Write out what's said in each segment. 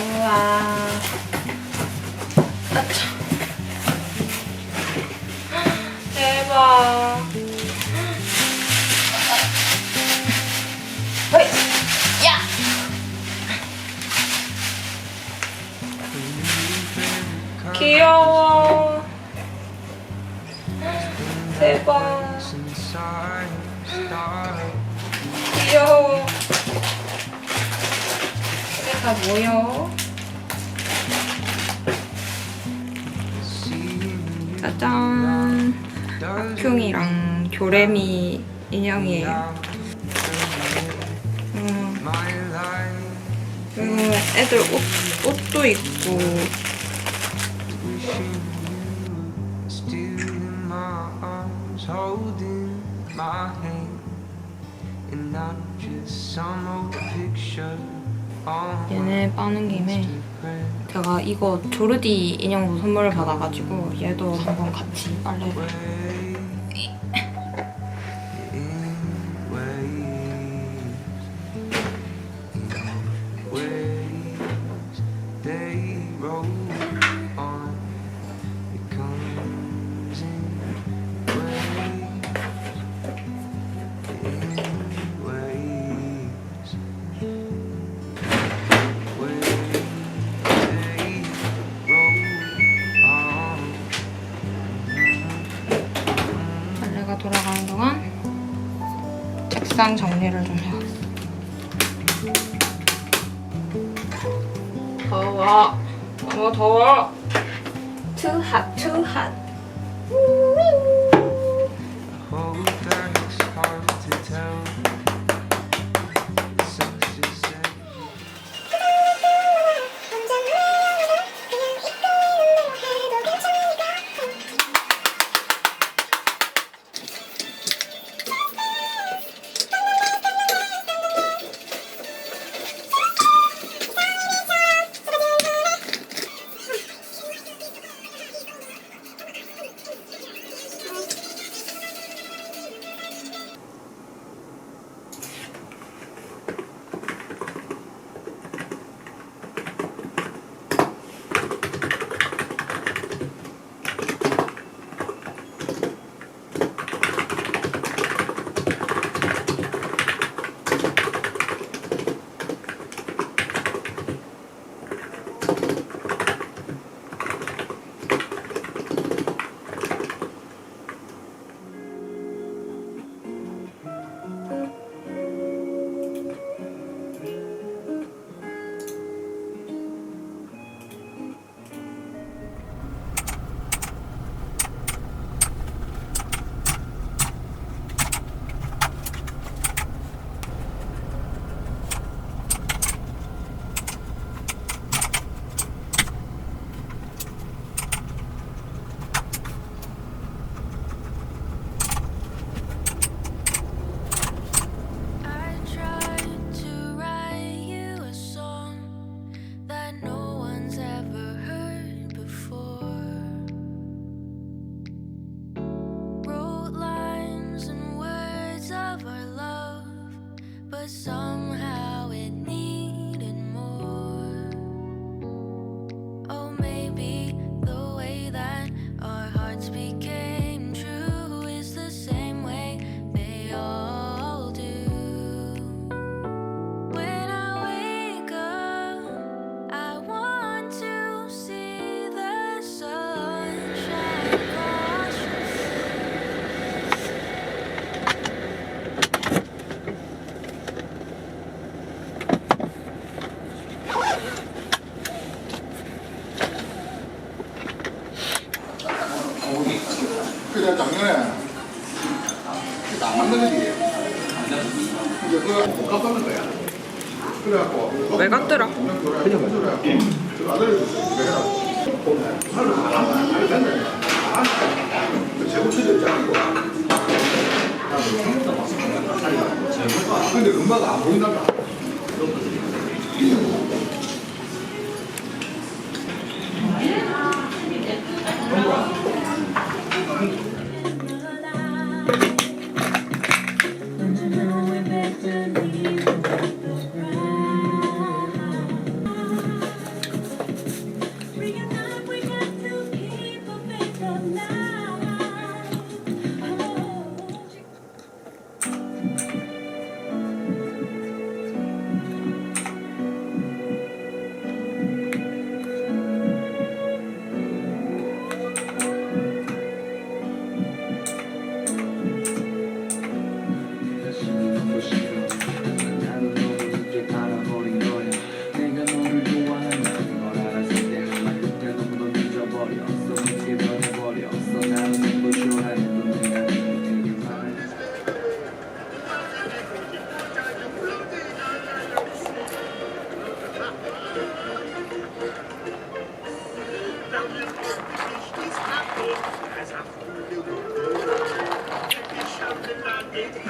우 짜잔. 흉이랑 조레미 인형이에요. 음, 그리고 애들 옷, 옷도 있고. 얘네 빠는 김에. 제가 이거 조르디 인형도 선물을 받아가지고 얘도 한번 같이 빨래를 정리를 좀 해야겠어. 더워. 너무 더워. Too hot, too hot. hard to tell. 근데 엄마가 안 보인단다.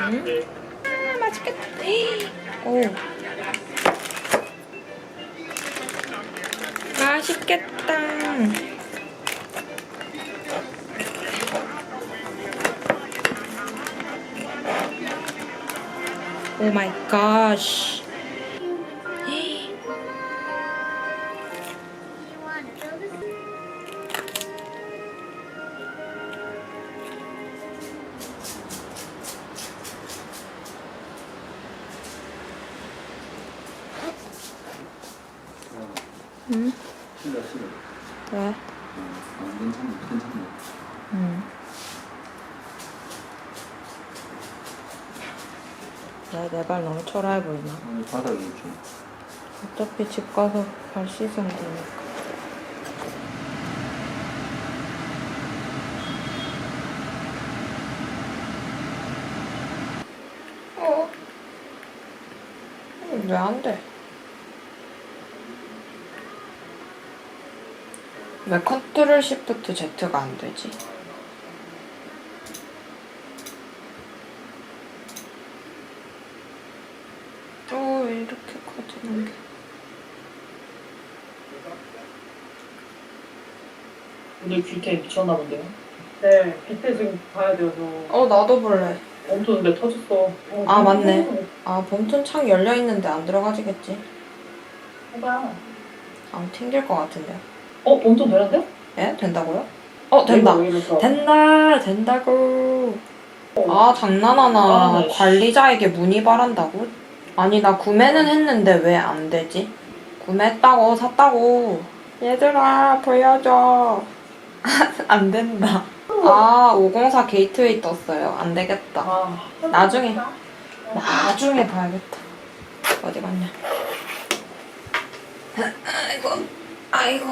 음, 맛있겠다. 오. 맛있겠다. 오 마이 갓. 응? 싫어 싫어 왜? 어, 괜찮네 괜찮네 응. 내발 너무 초라해 보이나? 아니 바닥에 있죠 어차피 집 가서 발 씻으면 되니까. 어? 왜안 돼? 왜 컨트롤 시프트 Z가 안 되지? 어, 왜 이렇게 커지는 게? 오늘 귀태 미쳤나 본데요? 네, 귀태 지금 봐야 돼서 어, 나도 볼래. 엄청 근데 터졌어. 어, 아, 맞네. 아, 봉투 창 열려 있는데 안 들어가지겠지? 해봐. 안 튕길 것 같은데. 어, 엄청 되는데? 예? 된다고요? 어, 된다. 왜 이랬어? 된다. 된다고. 아, 장난하나. 아, 네. 관리자에게 문의 바란다고? 아니, 나 구매는 했는데 왜 안 되지? 구매했다고, 샀다고. 얘들아, 보여줘. 안 된다. 아, 504 게이트웨이 떴어요. 안 되겠다. 아, 나중에. 나중에 봐야겠다. 어디 갔냐? 아이고, 아이고.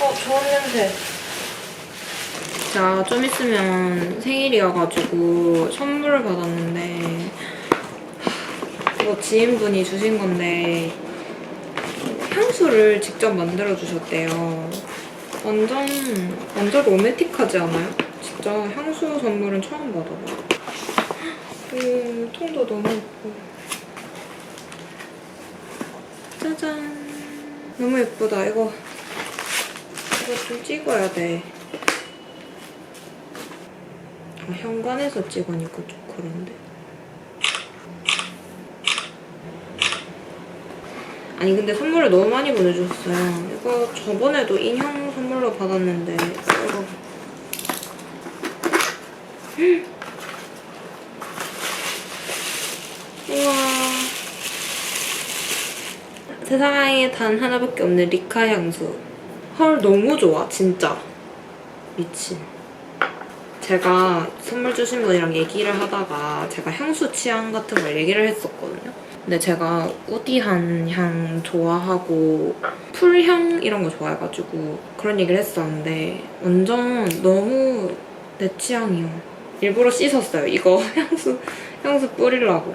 어, 좋은 냄새. 자, 좀 있으면 생일이어가지고 선물을 받았는데, 하, 이거 지인분이 주신 건데, 향수를 직접 만들어 주셨대요. 완전 완전 로맨틱하지 않아요? 진짜 향수 선물은 처음 받아봐. 오, 통도 너무 예뻐. 짜잔. 너무 예쁘다. 이거 이거 좀 찍어야 돼. 아, 현관에서 찍으니까 좀 그런데. 아니 근데 선물을 너무 많이 보내주셨어요. 이거 저번에도 인형 선물로 받았는데 이거 우와 세상에 단 하나밖에 없는 리카 향수 헐 너무 좋아 진짜 미친 제가 선물 주신 분이랑 얘기를 하다가 제가 향수 취향 같은 걸 얘기를 했었거든요. 근데 제가 우디한 향 좋아하고 풀향 이런 거 좋아해가지고 그런 얘기를 했었는데 완전 너무 내 취향이요. 일부러 씻었어요. 이거 향수 향수 뿌리려고.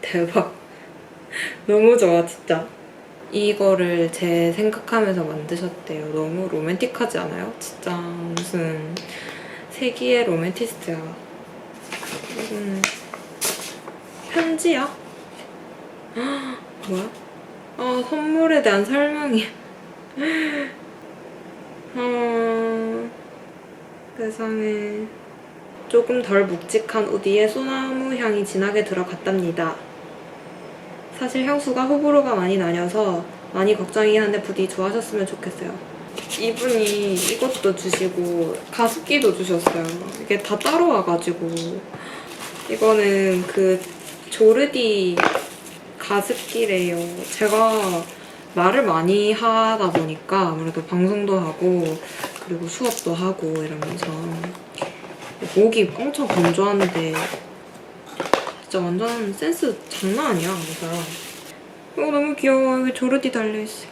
대박. 너무 좋아 진짜. 이거를 제 생각하면서 만드셨대요. 너무 로맨틱하지 않아요? 진짜 무슨 세기의 로맨티스트야. 이건 편지야? 헉, 뭐야? 아 선물에 대한 설명이. 어, 세상에. 조금 덜 묵직한 우디에 소나무 향이 진하게 들어갔답니다. 사실 향수가 호불호가 많이 나뉘어서 많이 걱정이긴 한데 부디 좋아하셨으면 좋겠어요. 이분이 이것도 주시고 가습기도 주셨어요. 이게 다 따로 와가지고 이거는 그 조르디 가습기래요. 제가 말을 많이 하다 보니까 아무래도 방송도 하고 그리고 수업도 하고 이러면서 목이 엄청 건조한데 진짜 완전 센스 장난 아니야, 이 사람. 어, 너무 귀여워. 여기 조르디 달려있어.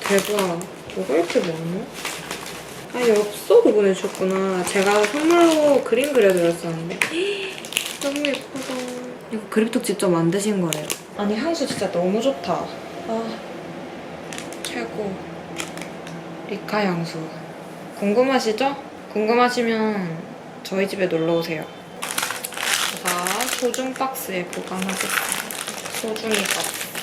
대박. 뭐가 이렇게 많아? 아, 엽서도 보내주셨구나. 제가 선물로 그림 그려드렸었는데. 너무 예쁘다. 이거 그립톡 직접 만드신 거래요. 아니, 향수 진짜 너무 좋다. 아, 최고. 리카 향수. 궁금하시죠? 궁금하시면 저희 집에 놀러 오세요. 제가 소중 박스에 보관하겠습니다. 소중히 박스.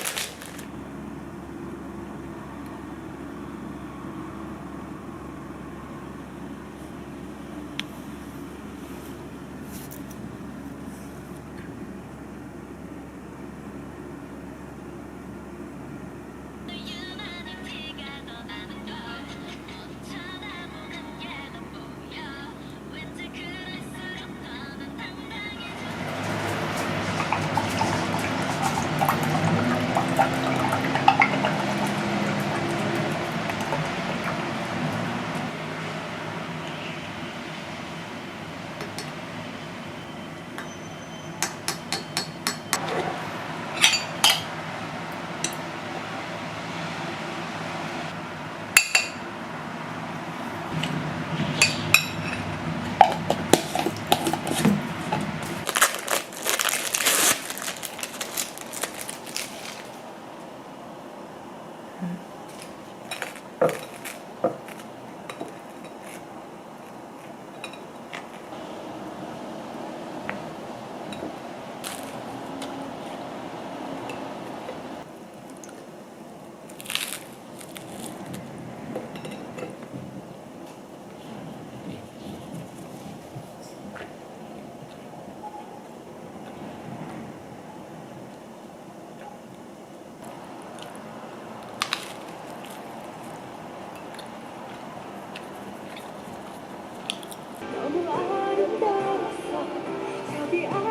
저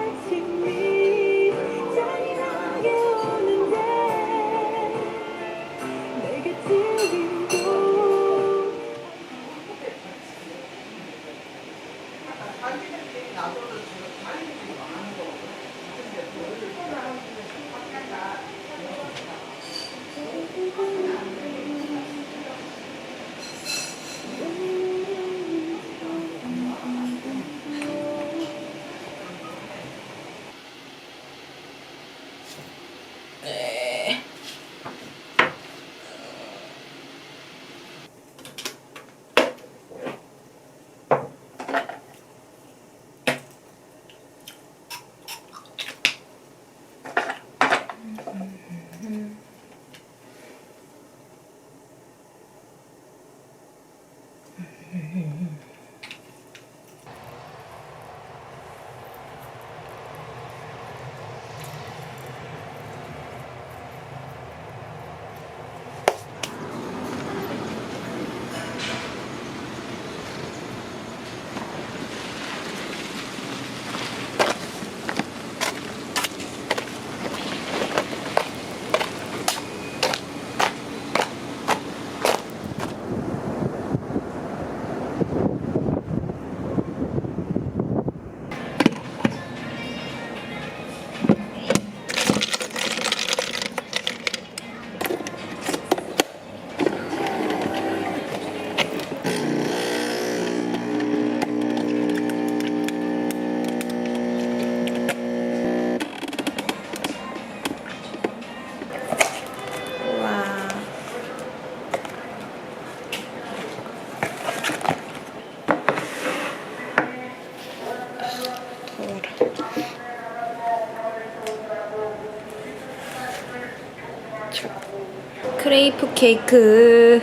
케이크.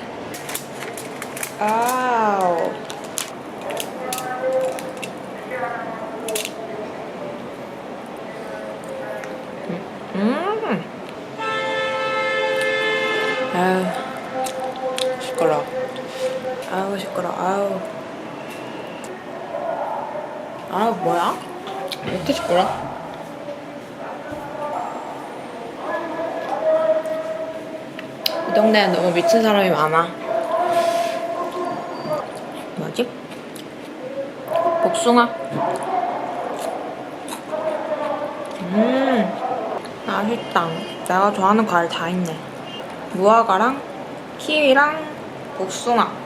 아우. 음. 아유 시끄러. 아우 시끄러. 아우. 아우 뭐야? 왜 이렇게 시끄러? 동네에 너무 미친 사람이 많아. 뭐지? 복숭아. 음, 맛있다. 내가 좋아하는 과일 다 있네. 무화과랑 키위랑 복숭아.